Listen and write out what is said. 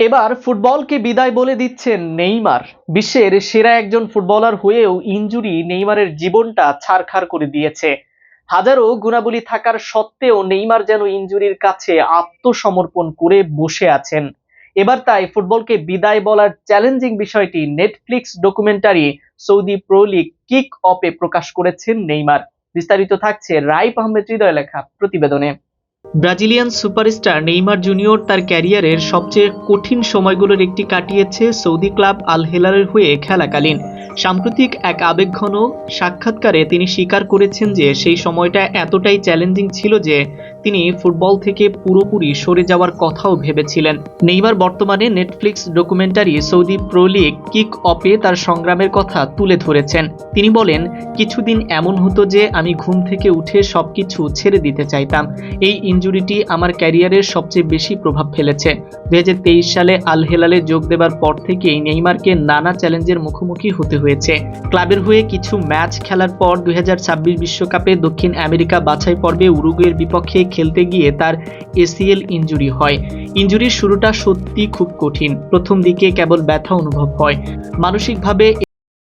এবার ফুটবলকে বিদায় বলে দিচ্ছেন নেইমার। বিশ্বের সেরা একজন ফুটবলার হয়েও ইনজুরি নেইমারের জীবনটা ছারখার করে দিয়েছে। হাজারো গুণাবলী থাকার সত্ত্বেও নেইমার যেন ইনজুরির কাছে আত্মসমর্পণ করে বসে আছেন। এবার তাই ফুটবলকে বিদায় বলার চ্যালেঞ্জিং বিষয়টি Netflix documentary Saudi Pro League Kick অপে প্রকাশ করেছেন নেইমার। বিস্তারিত থাকছে রাইপ আহমেদ হৃদয় লেখা প্রতিবেদনে। ব্রাজিলিয়ান সুপারস্টার নেইমার জুনিয়র তার ক্যারিয়ারের সবচেয়ে কঠিন সময়গুলোর একটি কাটিয়েছে সৌদি ক্লাব আল হেলারের হয়ে খেলাকালীন। সাম্প্রতিক এক আবেগঘন সাক্ষাৎকারে তিনি স্বীকার করেছেন যে সেই সময়টা এতটাই চ্যালেঞ্জিং ছিল যে তিনি ফুটবল থেকে পুরোপুরি সরে যাওয়ার কথাও ভেবেছিলেন। নেইমার বর্তমানে Netflix documentary Saudi Pro League Kick অপে তার সংগ্রামের কথা তুলে ধরেছেন। তিনি বলেন, কিছুদিন এমন হতো যে আমি ঘুম থেকে উঠে সবকিছু ছেড়ে দিতে চাইতাম। এই ইনজুরিটি আমার ক্যারিয়ারের সবচেয়ে বেশি প্রভাব ফেলেছে। দু হাজার তেইশ সালে আল হেলালে যোগ দেবার পর থেকেই নেইমারকে নানা চ্যালেঞ্জের মুখোমুখি হতে হয়েছে। ক্লাবের হয়ে কিছু ম্যাচ খেলার পর দুই বিশ্বকাপে দক্ষিণ আমেরিকা বাছাই পর্বে উরুগুয়ের বিপক্ষে খেলতে গিয়ে তার এসিএল ইঞ্জুরি হয়। ইঞ্জুরির শুরুটা সত্যি খুব কঠিন। প্রথম দিকে কেবল ব্যথা অনুভব হয়। মানসিকভাবে